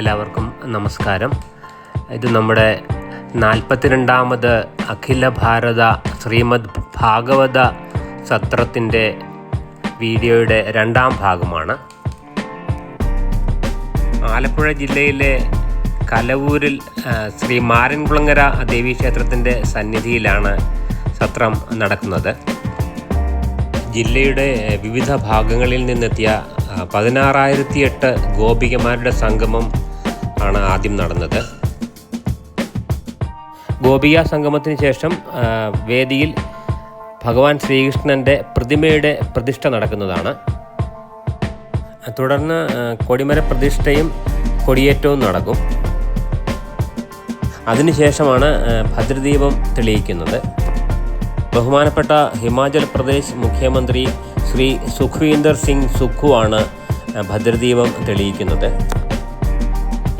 എല്ലാവർക്കും നമസ്കാരം. ഇത് നമ്മുടെ നാൽപ്പത്തിരണ്ടാമത് അഖില ഭാരത ശ്രീമദ് ഭാഗവത സത്രത്തിന്റെ വീഡിയോയുടെ രണ്ടാം ഭാഗമാണ്. ആലപ്പുഴ ജില്ലയിലെ കലവൂരിൽ ശ്രീ മാരൻകുളങ്ങര ദേവീക്ഷേത്രത്തിന്റെ സന്നിധിയിലാണ് സത്രം നടക്കുന്നത്. ജില്ലയുടെ വിവിധ ഭാഗങ്ങളിൽ നിന്നെത്തിയ പതിനാറായിരത്തി എട്ട് ഗോപികമാരുടെ സംഗമം ആണ് ആദ്യം നടന്നത്. ഗോപിക സംഗമത്തിന് ശേഷം വേദിയിൽ ഭഗവാൻ ശ്രീകൃഷ്ണന്റെ പ്രതിമയുടെ പ്രതിഷ്ഠ നടക്കുന്നതാണ്. തുടർന്ന് കൊടിമര പ്രതിഷ്ഠയും കൊടിയേറ്റവും നടക്കും. അതിനുശേഷമാണ് ഭദ്രദീപം തെളിയിക്കുന്നത്. ബഹുമാനപ്പെട്ട ഹിമാചൽ പ്രദേശ് മുഖ്യമന്ത്രി ശ്രീ സുഖ്വീന്ദർ സിംഗ് സുഖു ആണ് ഭദ്രദീപം തെളിയിക്കുന്നത്.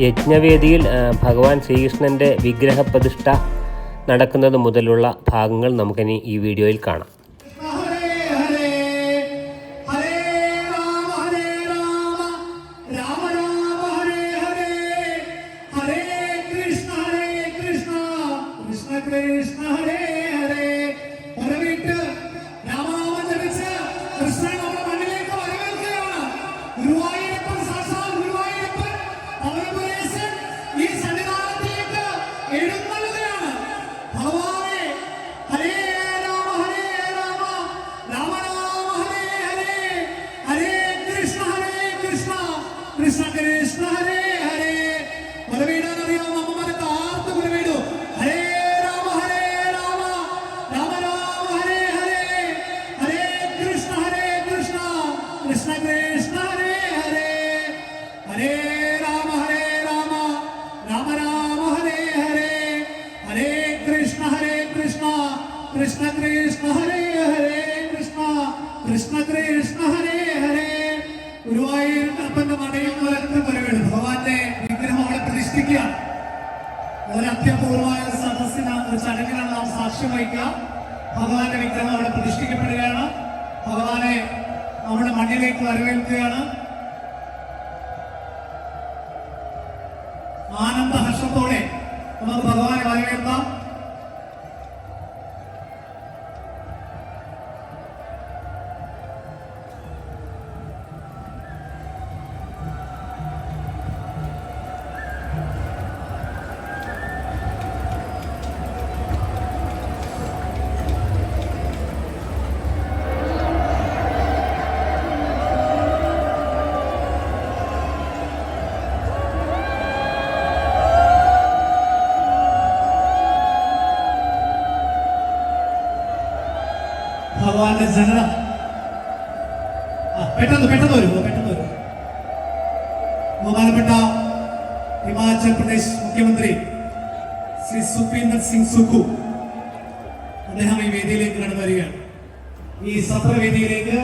യജ്ഞവേദിയിൽ ഭഗവാൻ ശ്രീകൃഷ്ണന്റെ വിഗ്രഹ പ്രതിഷ്ഠ നടക്കുന്നത് മുതലുള്ള ഭാഗങ്ങൾ നമുക്കിനി ഈ വീഡിയോയിൽ കാണാം. ഹരേ രാമ ഹരേ രാമ. രാമ രാമ ഹരേ ഹരേ. ഹരേ കൃഷ്ണ ഹരേ കൃഷ്ണ. കൃഷ്ണ കൃഷ്ണ ഹരേ ഹരേ കൃഷ്ണ. കൃഷ്ണ കൃഷ്ണ ഹരേ ഹരേ. ഗുരുവായൂരപ്പന്റെ നടയിൽ വരത്ത് വരവേണ് ഭഗവാന്റെ വിഗ്രഹം അവിടെ പ്രതിഷ്ഠിക്കുകയാണ് അത്യപൂർവമായ സദസ്സിന് ഒരു ചടങ്ങിനാണ് സാക്ഷ്യം വഹിക്കുക. ഭഗവാന്റെ വിഗ്രഹം അവിടെ പ്രതിഷ്ഠിക്കപ്പെടുകയാണ്. ഭഗവാനെ നമ്മുടെ മണ്ണിലേക്ക് വരവേൽക്കുകയാണ്. ജനത ആ, പെട്ടെന്ന് പെട്ടെന്ന് വരുമോ പെട്ടെന്ന് വരും. ബഹുമാനപ്പെട്ട ഹിമാചൽ പ്രദേശ് മുഖ്യമന്ത്രി ശ്രീ സുഖീന്ദർ സിംഗ് സുഖു അദ്ദേഹം ഈ വേദിയിലേക്ക് കടന്നു വരികയാണ്. ഈ സത്രവേദിയിലേക്ക്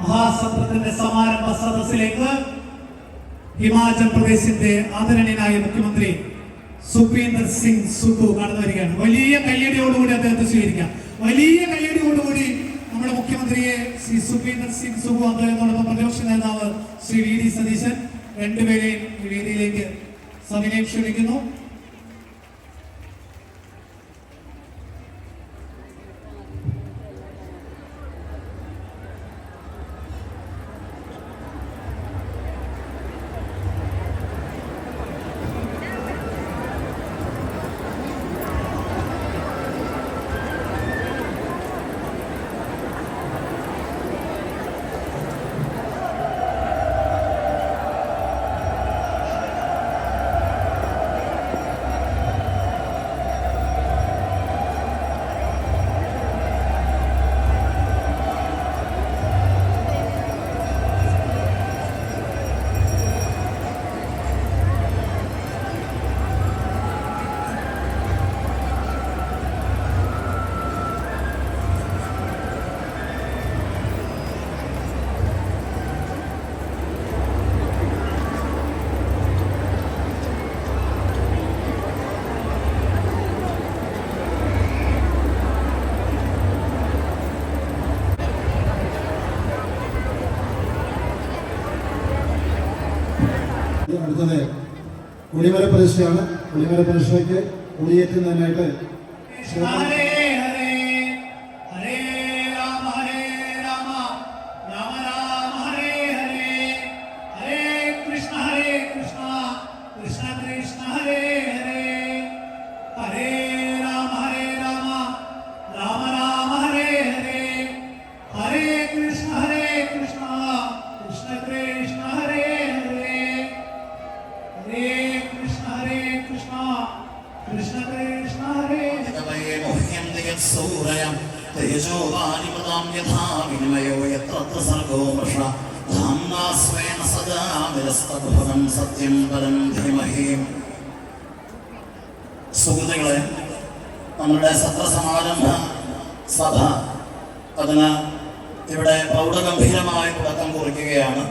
മഹാസത്രത്തിന്റെ സമാരംഭ സദസ്സിലേക്ക് ഹിമാചൽ പ്രദേശിന്റെ ആദരണീയനായ മുഖ്യമന്ത്രി സുഖീന്ദർ സിംഗ് സുഖു കടന്നു വരികയാണ്. വലിയ കയ്യടിയോടുകൂടി അദ്ദേഹത്തെ സ്വീകരിക്കാം. വലിയ കയ്യടിയോടുകൂടി നമ്മുടെ മുഖ്യമന്ത്രിയെ ശ്രീ സുഖീന്ദർ സിംഗ് സുഖു അദ്ദേഹത്തോടൊപ്പം പ്രതിപക്ഷ നേതാവ് ശ്രീ വി ഡി സതീശൻ രണ്ടുപേരെയും വേദിയിലേക്ക് സവിനയം ക്ഷണിക്കുന്നു അടുത്തത് കുളിമല പ്രതിഷ്ഠയാണ് കുളിമല പ്രതിഷ്ഠയ്ക്ക് ഹരേ കൃഷ്ണ കൃഷ്ണ. കൃഷ്ണ കൃഷ്ണ ഹരേ ഹരേ. ഹരേ സൂരയം യഥാ സത്യം പരം സുഹൃത്തുക്കളെ നമ്മുടെ സത്രസമാരംഭ സഭ അതിന് ഇവിടെ പ്രൗഢഗംഭീരമായ തുടക്കം കുറിക്കുകയാണ്.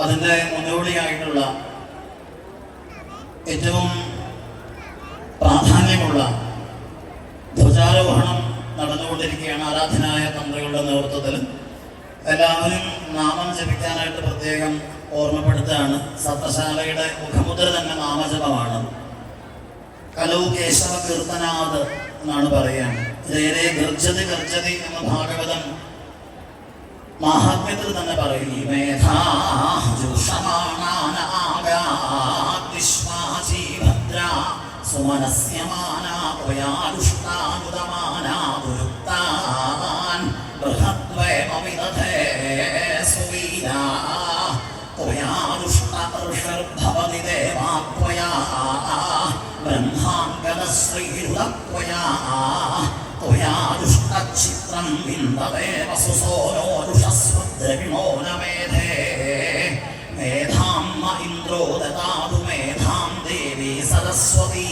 അതിന്റെ മുന്നോടിയായിട്ടുള്ള ഏറ്റവും പ്രാധാന്യമുള്ള ധ്വജാരോഹണം നടന്നുകൊണ്ടിരിക്കുകയാണ് ആരാധനായ തന്ത്രികളുടെ നേതൃത്വത്തിൽ. എല്ലാവരും നാമം ജപിക്കാനായിട്ട് പ്രത്യേകം ഓർമ്മപ്പെടുത്തുകയാണ്. സത്രശാലയുടെ മുഖമുദ്ര തന്നെ നാമജപമാണ്. കലോ കേശവ കീർത്തനാഥ് എന്നാണ് പറയുക ഇതേരെ ഗർജതി ഗർജതി എന്ന ഭാഗവതം മഹാത്മ്യത്തിൽ തന്നെ പറയും മേധാ ജുഷമാണാനാഗാതിഷ്മാജീഭദ്ര സുമനസ്യമാനാ ത്വയാരുഷ്ടാനുതമാനാ വിന്ദതേ വസുസോരോരുഷസ്വദ്രവിണോ ന മേധേ മേധാം ന ഇന്ദ്രോ ദദാതു മേധാം ദേവി സരസ്വതി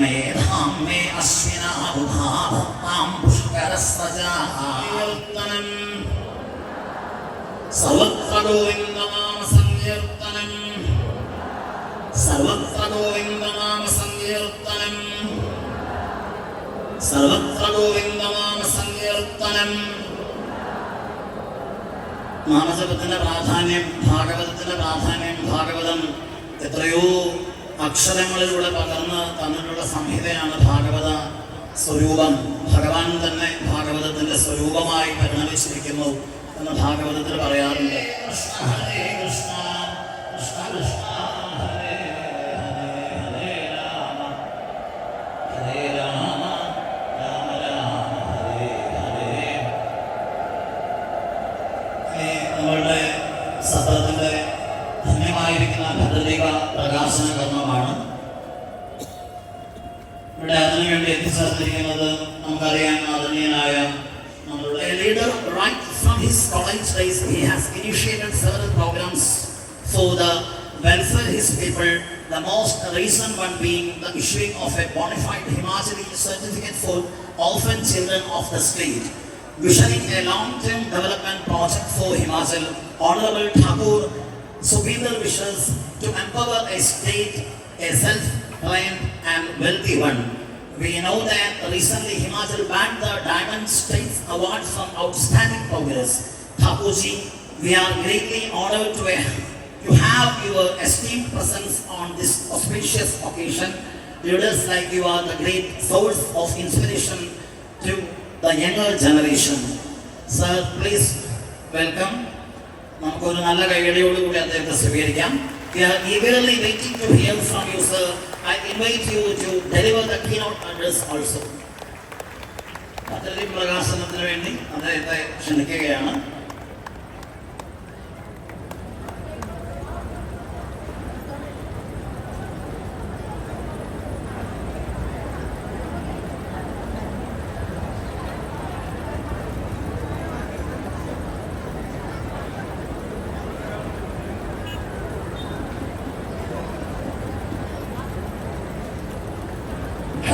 മേധാം മേ അശ്വിനാബുധാഭക്താം പുഷ്കരസ്രജാകീർത്തനം സർവത്ര ഗോവിന്ദനാമ സങ്കീർത്തനം സർവത്ര ഗോവിന്ദനാമ സങ്കീർത്തനം സർവത്ര ഗോവിന്ദനാമ മാനസപത്തിന്റെ പ്രാധാന്യം ഭാഗവതത്തിന്റെ പ്രാധാന്യം ഭാഗവതം എത്രയോ അക്ഷരങ്ങളിലൂടെ പകർന്ന് തന്നിട്ടുള്ള സംഹിതയാണ് ഭാഗവത സ്വരൂപം. ഭഗവാൻ തന്നെ ഭാഗവതത്തിന്റെ സ്വരൂപമായി പരിണമിച്ചിരിക്കുന്നു എന്ന് ഭാഗവതത്തിൽ പറയാറുണ്ട്. കൃഷ്ണ കൃഷ്ണ കൃഷ്ണ കൃഷ്ണ. നമ്മളുടെ സത്രത്തിന്റെ ധന്യമായിരിക്കുന്ന ഭദ്രദീപ പ്രകാശന കർമ്മമാണ് ഇവിടെ അതിനുവേണ്ടി എത്തിച്ചേർന്നിരിക്കുന്നത് നമുക്കറിയാം ആദരണീയനായ നമ്മളുടെ leader right from his college days he has initiated several programmes for the welfare his people the most recent one being the issuing of a bona fide Himachali certificate for orphan children of the state. Visioning a long-term development project for Himachal, Honorable Thakur Subinder wishes to empower a state, a self-reliant and wealthy one. We know that recently Himachal bagged the Diamond States Award for Outstanding Progress. Thakurji, we are greatly honored to, to have your esteemed presence on this auspicious occasion. Leaders like you are the great source of inspiration to the younger generation. Sir, please welcome. നമുക്കൊരു നല്ല കൈയടിയോടുകൂടി അദ്ദേഹത്തെ സ്വീകരിക്കാം We are eagerly waiting to hear from you, sir. I invite you to deliver the keynote address also. പദ്ധതി പ്രകാശനത്തിന് വേണ്ടി അദ്ദേഹത്തെ ക്ഷണിക്കുകയാണ്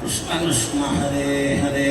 കൃഷ്ണ കൃഷ്ണ ഹരേ ഹരേ